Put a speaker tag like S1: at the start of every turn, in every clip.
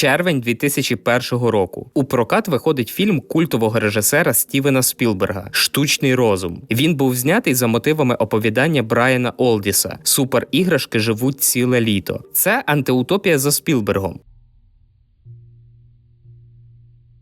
S1: Червень 2001 року. У прокат виходить фільм культового режисера Стівена Спілберга Штучний розум. Він був знятий за мотивами оповідання Брайана Олдіса Суперіграшки живуть ціле літо. Це антиутопія за Спілбергом.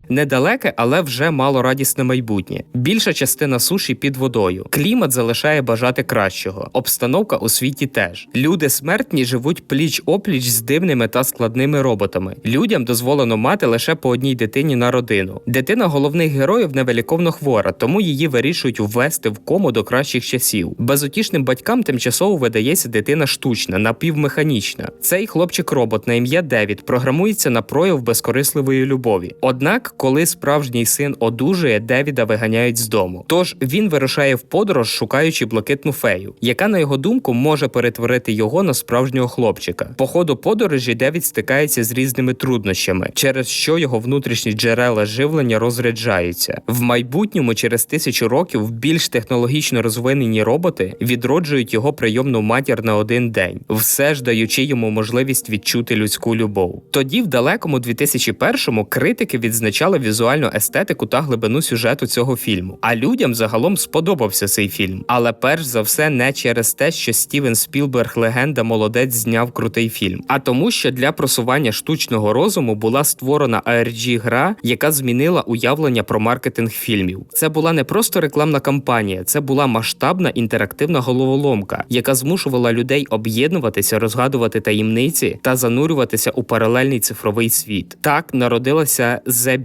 S1: Недалеке, але вже мало радісне майбутнє. Більша частина суші під водою. Клімат залишає бажати кращого. Обстановка у світі теж. Люди смертні живуть пліч опліч з дивними та складними роботами. Людям дозволено мати лише по одній дитині на родину. Дитина головних героїв невеликовно хвора, тому її вирішують ввести в кому до кращих часів. Безутішним батькам тимчасово видається дитина штучна, напівмеханічна. Цей хлопчик-робот на ім'я Девід програмується на прояв безкорисливої любові. Однак коли справжній син одужує, Девіда виганяють з дому. Тож він вирушає в подорож, шукаючи блакитну фею, яка, на його думку, може перетворити його на справжнього хлопчика. По ходу подорожі Девід стикається з різними труднощами, через що його внутрішні джерела живлення розряджаються. В майбутньому, через тисячу років, більш технологічно розвинені роботи відроджують його прийомну матір на один день, все ж даючи йому можливість відчути людську любов. Тоді, в далекому 2001-му, критики відзначали візуальну естетику та глибину сюжету цього фільму. А людям загалом сподобався цей фільм. Але перш за все не через те, що Стівен Спілберг легенда молодець зняв крутий фільм, а тому, що для просування штучного розуму була створена ARG гра, яка змінила уявлення про маркетинг фільмів. Це була не просто рекламна кампанія, це була масштабна інтерактивна головоломка, яка змушувала людей об'єднуватися, розгадувати таємниці та занурюватися у паралельний цифровий світ. Так народилася The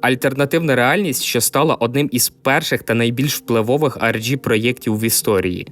S1: альтернативна реальність, що стала одним із перших та найбільш впливових rg проєктів в історії.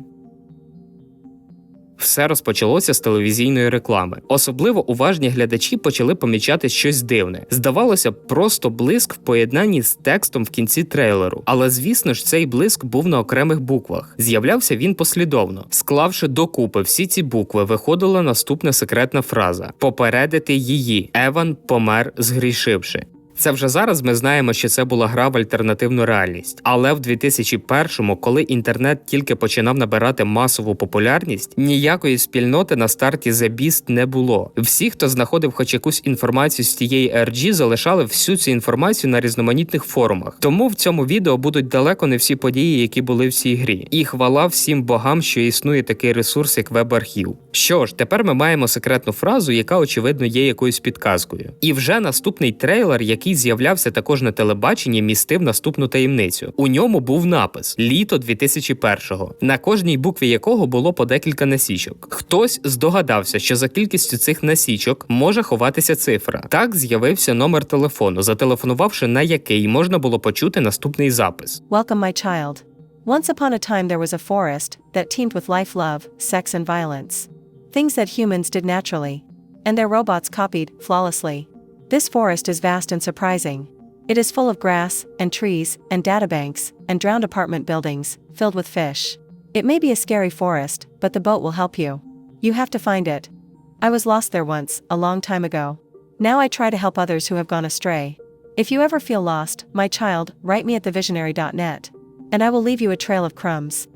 S1: Все розпочалося з телевізійної реклами. Особливо уважні глядачі почали помічати щось дивне. Здавалося, просто блиск в поєднанні з текстом в кінці трейлеру. Але звісно ж, цей блиск був на окремих буквах. З'являвся він послідовно. Склавши докупи всі ці букви, виходила наступна секретна фраза: попередити її. Еван помер, згрішивши. Це вже зараз ми знаємо, що це була гра в альтернативну реальність. Але в 2001-му, коли інтернет тільки починав набирати масову популярність, ніякої спільноти на старті The Beast не було. Всі, хто знаходив хоч якусь інформацію з тієї RG, залишали всю цю інформацію на різноманітних форумах. Тому в цьому відео будуть далеко не всі події, які були в цій грі. І хвала всім богам, що існує такий ресурс, як веб-архів. Що ж, тепер ми маємо секретну фразу, яка очевидно є якоюсь підказкою. І вже наступний трейлер, який який з'являвся також на телебаченні, містив наступну таємницю. У ньому був напис Літо 2001-го, на кожній букві якого було по декілька насічок. Хтось здогадався, що за кількістю цих насічок може ховатися цифра. Так з'явився номер телефону, зателефонувавши на який можна було почути наступний запис.
S2: Welcome, my child. Once upon a time, there was a forest that teemed with life, love, sex, and violence. Things that humans did naturally. And their robots copied flawlessly. This forest is vast and surprising. It is full of grass, and trees, and databanks, and drowned apartment buildings, filled with fish. It may be a scary forest, but the boat will help you. You have to find it. I was lost there once, a long time ago. Now I try to help others who have gone astray. If you ever feel lost, my child, write me at thevisionary.net. And I will leave you a trail of crumbs.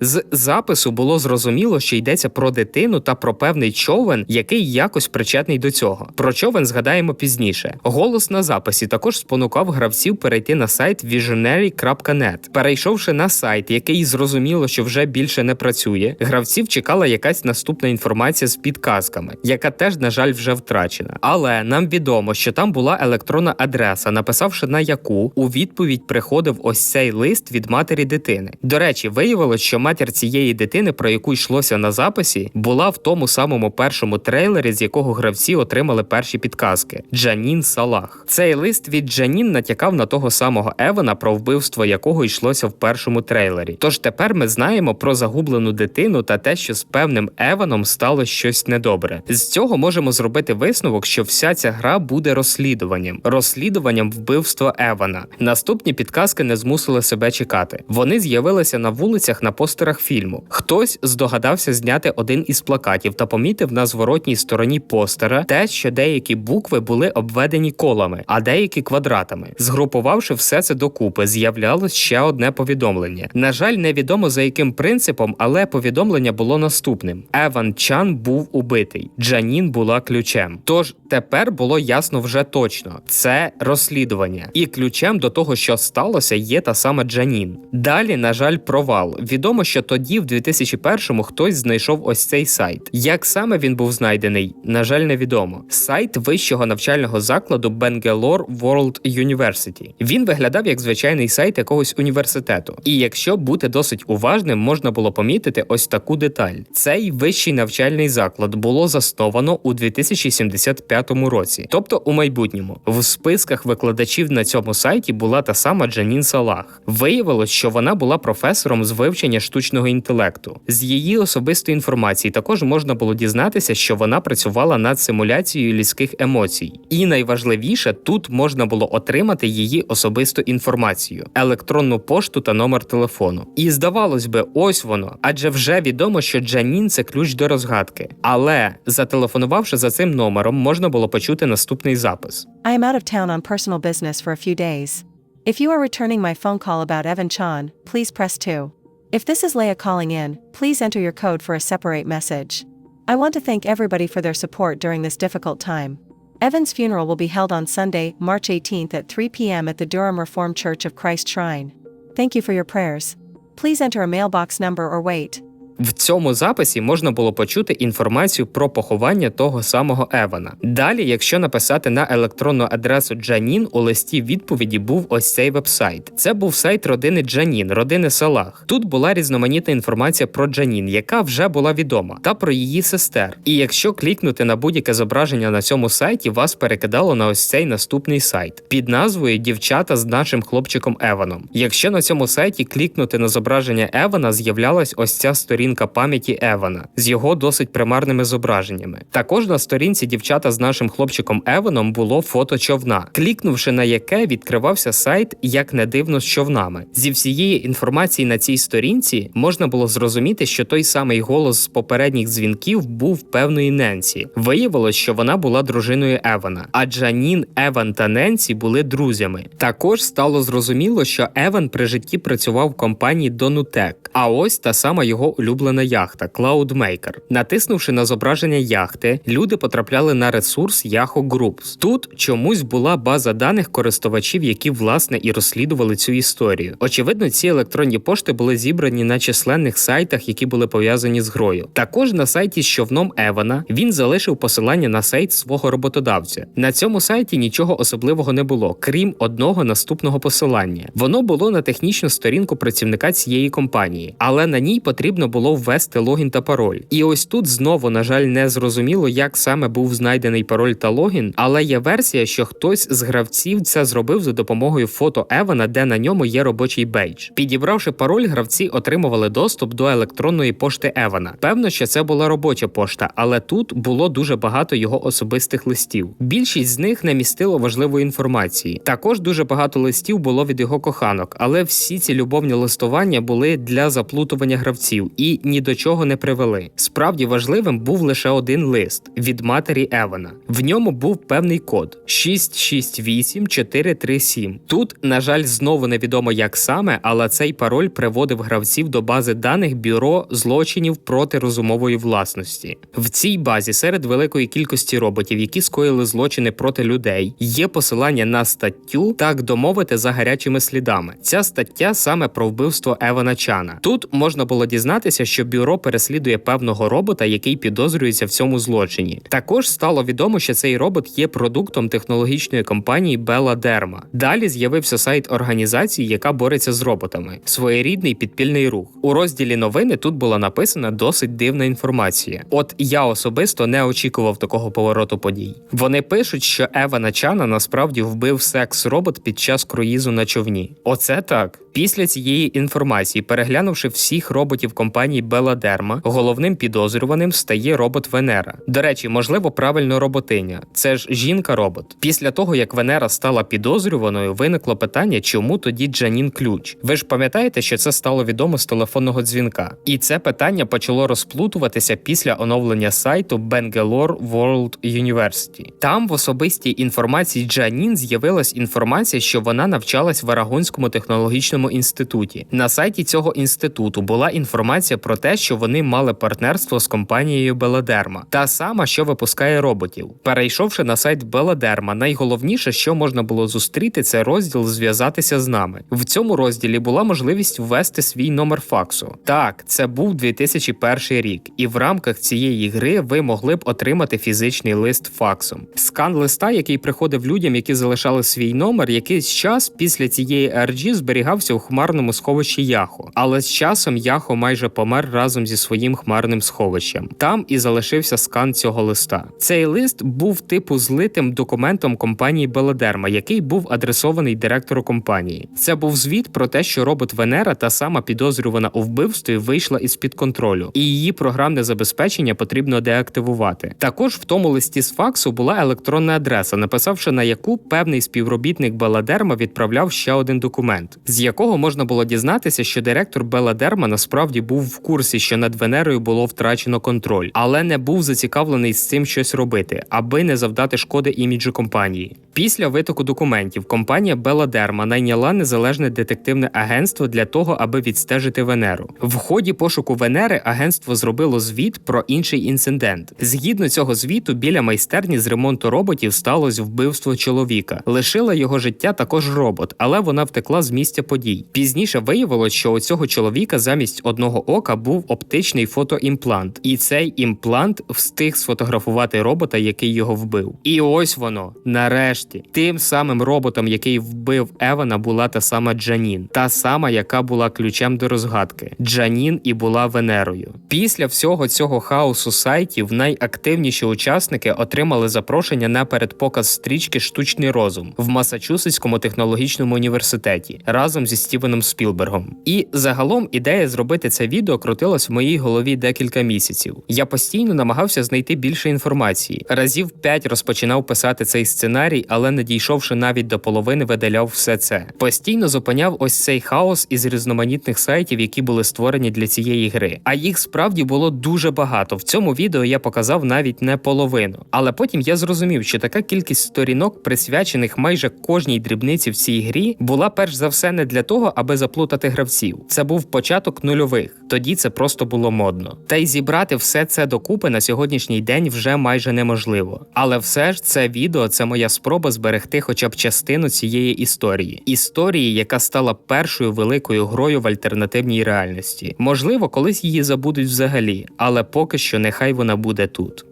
S1: З запису було зрозуміло, що йдеться про дитину та про певний човен, який якось причетний до цього. Про човен згадаємо пізніше. Голос на записі також спонукав гравців перейти на сайт visionary.net. Перейшовши на сайт, який зрозуміло, що вже більше не працює, гравців чекала якась наступна інформація з підказками, яка теж, на жаль, вже втрачена. Але нам відомо, що там була електронна адреса, написавши на яку у відповідь приходив ось цей лист від матері дитини. До речі, виявилось, що матір цієї дитини, про яку йшлося на записі, була в тому самому першому трейлері, з якого гравці отримали перші підказки Джанін Салах. Цей лист від Джанін натякав на того самого Евана, про вбивство якого йшлося в першому трейлері. Тож тепер ми знаємо про загублену дитину та те, що з певним Еваном стало щось недобре. З цього можемо зробити висновок, що вся ця гра буде розслідуванням, розслідуванням вбивства Евана. Наступні підказки не змусили себе чекати. Вони з'явилися на вулицях на пост постерах фільму. Хтось здогадався зняти один із плакатів та помітив на зворотній стороні постера те, що деякі букви були обведені колами, а деякі квадратами. Згрупувавши все це докупи, з'являлось ще одне повідомлення. На жаль, невідомо за яким принципом, але повідомлення було наступним: Еван Чан був убитий. Джанін була ключем. Тож тепер було ясно вже точно: це розслідування, і ключем до того, що сталося, є та сама Джанін. Далі, на жаль, провал. Відомо, що тоді, в 2001-му, хтось знайшов ось цей сайт. Як саме він був знайдений, на жаль, невідомо. Сайт вищого навчального закладу Bangalore World University. Він виглядав як звичайний сайт якогось університету. І якщо бути досить уважним, можна було помітити ось таку деталь: цей вищий навчальний заклад було засновано у 2075 році, тобто у майбутньому. В списках викладачів на цьому сайті була та сама Джанін Салах. Виявилось, що вона була професором з вивчення штучного інтелекту. З її особистої інформації також можна було дізнатися, що вона працювала над симуляцією людських емоцій. І найважливіше, тут можна було отримати її особисту інформацію, електронну пошту та номер телефону. І здавалось би, ось воно, адже вже відомо, що Джанін це ключ до розгадки. Але зателефонувавши за цим номером, можна було почути наступний запис.
S2: I out of town on personal business for a few days. If you are returning my phone call about Evan Chan, please press 2. If this is Leia calling in, please enter your code for a separate message. I want to thank everybody for their support during this difficult time. Evan's funeral will be held on Sunday, March 18th at 3 p.m. at the Durham Reformed Church of Christ Shrine. Thank you for your prayers. Please enter a mailbox number or wait.
S1: В цьому записі можна було почути інформацію про поховання того самого Евана. Далі, якщо написати на електронну адресу Джанін, у листі відповіді був ось цей вебсайт. Це був сайт родини Джанін, родини Салах. Тут була різноманітна інформація про Джанін, яка вже була відома, та про її сестер. І якщо клікнути на будь-яке зображення на цьому сайті, вас перекидало на ось цей наступний сайт під назвою Дівчата з нашим хлопчиком Еваном. Якщо на цьому сайті клікнути на зображення Евана, з'являлась ось ця сторінка пам'яті Евана з його досить примарними зображеннями. Також на сторінці дівчата з нашим хлопчиком Еваном було фото човна, клікнувши на яке відкривався сайт, як не дивно з човнами. Зі всієї інформації на цій сторінці можна було зрозуміти, що той самий голос з попередніх дзвінків був певної Ненсі. Виявилось, що вона була дружиною Евана, а Джанін, Еван та Ненсі були друзями. Також стало зрозуміло, що Еван при житті працював в компанії Донутек, а ось та сама його улюблена яхта Cloudmaker. Натиснувши на зображення яхти, люди потрапляли на ресурс Yahoo Groups. Тут чомусь була база даних користувачів, які власне і розслідували цю історію. Очевидно, ці електронні пошти були зібрані на численних сайтах, які були пов'язані з грою. Також на сайті з човном Евана він залишив посилання на сайт свого роботодавця. На цьому сайті нічого особливого не було, крім одного наступного посилання. Воно було на технічну сторінку працівника цієї компанії, але на ній потрібно було ввести логін та пароль. І ось тут знову, на жаль, не зрозуміло, як саме був знайдений пароль та логін, але є версія, що хтось з гравців це зробив за допомогою фото Евана, де на ньому є робочий бейдж. Підібравши пароль, гравці отримували доступ до електронної пошти Евана. Певно, що це була робоча пошта, але тут було дуже багато його особистих листів. Більшість з них не містило важливої інформації. Також дуже багато листів було від його коханок, але всі ці любовні листування були для заплутування гравців і ні до чого не привели. Справді важливим був лише один лист від матері Евана. В ньому був певний код 668437. Тут, на жаль, знову невідомо як саме, але цей пароль приводив гравців до бази даних бюро злочинів проти розумової власності. В цій базі серед великої кількості роботів, які скоїли злочини проти людей, є посилання на статтю, так домовити за гарячими слідами. Ця стаття саме про вбивство Евана Чана. Тут можна було дізнатися, що бюро переслідує певного робота, який підозрюється в цьому злочині. Також стало відомо, що цей робот є продуктом технологічної компанії Bella Derma. Далі з'явився сайт організації, яка бореться з роботами, своєрідний підпільний рух. У розділі новини тут була написана досить дивна інформація. От я особисто не очікував такого повороту подій. Вони пишуть, що Евана Чана насправді вбив секс-робот під час круїзу на човні. Оце так. Після цієї інформації, переглянувши всіх роботів компанії. Компанії Беладерма головним підозрюваним стає робот Венера. До речі, можливо, правильно роботиня. Це ж жінка-робот. Після того, як Венера стала підозрюваною, виникло питання, чому тоді Джанін ключ. Ви ж пам'ятаєте, що це стало відомо з телефонного дзвінка. І це питання почало розплутуватися після оновлення сайту Bangalore World University. Там в особистій інформації Джанін з'явилась інформація, що вона навчалась в Арагонському технологічному інституті. На сайті цього інституту була інформація про те, що вони мали партнерство з компанією Беладерма, та сама, що випускає роботів. Перейшовши на сайт Беладерма, найголовніше, що можна було зустріти, це розділ зв'язатися з нами. В цьому розділі була можливість ввести свій номер факсу. Так, це був 2001 рік, і в рамках цієї гри ви могли б отримати фізичний лист факсом. Скан листа, який приходив людям, які залишали свій номер, якийсь час після цієї RG зберігався у хмарному сховищі Яхо. Але з часом Яхо майже помер разом зі своїм хмарним сховищем. Там і залишився скан цього листа. Цей лист був типу злитим документом компанії Белодерма, який був адресований директору компанії. Це був звіт про те, що робот Венера та сама підозрювана у вбивстві вийшла із під контролю, і її програмне забезпечення потрібно деактивувати. Також в тому листі з факсу була електронна адреса, написавши на яку певний співробітник Беладерма відправляв ще один документ, з якого можна було дізнатися, що директор Беладерма насправді був в курсі, що над Венерою було втрачено контроль, але не був зацікавлений з цим щось робити, аби не завдати шкоди іміджу компанії. Після витоку документів компанія Беладерма найняла незалежне детективне агентство для того, аби відстежити Венеру. В ході пошуку Венери агентство зробило звіт про інший інцидент. Згідно цього звіту, біля майстерні з ремонту роботів сталося вбивство чоловіка. Лишила його життя також робот, але вона втекла з місця подій. Пізніше виявилось, що у цього чоловіка замість одного ока був оптичний фотоімплант, і цей імплант встиг сфотографувати робота, який його вбив. І ось воно нарешті тим самим роботом, який вбив Евана, була та сама Джанін, та сама, яка була ключем до розгадки. Джанін і була Венерою. Після всього цього хаосу сайтів найактивніші учасники отримали запрошення на передпоказ стрічки Штучний розум в Масачусетському технологічному університеті разом зі Стівеном Спілбергом. І загалом ідея зробити це відео крутилась в моїй голові декілька місяців. Я постійно намагався знайти більше інформації. Разів п'ять розпочинав писати цей сценарій, але не дійшовши навіть до половини, видаляв все це. Постійно зупиняв ось цей хаос із різноманітних сайтів, які були створені для цієї гри. А їх справді було дуже багато. В цьому відео я показав навіть не половину. Але потім я зрозумів, що така кількість сторінок, присвячених майже кожній дрібниці в цій грі, була перш за все не для того, аби заплутати гравців. Це був початок нульових. Тоді це просто було модно. Та й зібрати все це докупи на сьогоднішній день вже майже неможливо. Але все ж це відео це моя спроба зберегти хоча б частину цієї історії. Історії, яка стала першою великою грою в альтернативній реальності. Можливо, колись її забудуть взагалі, але поки що нехай вона буде тут.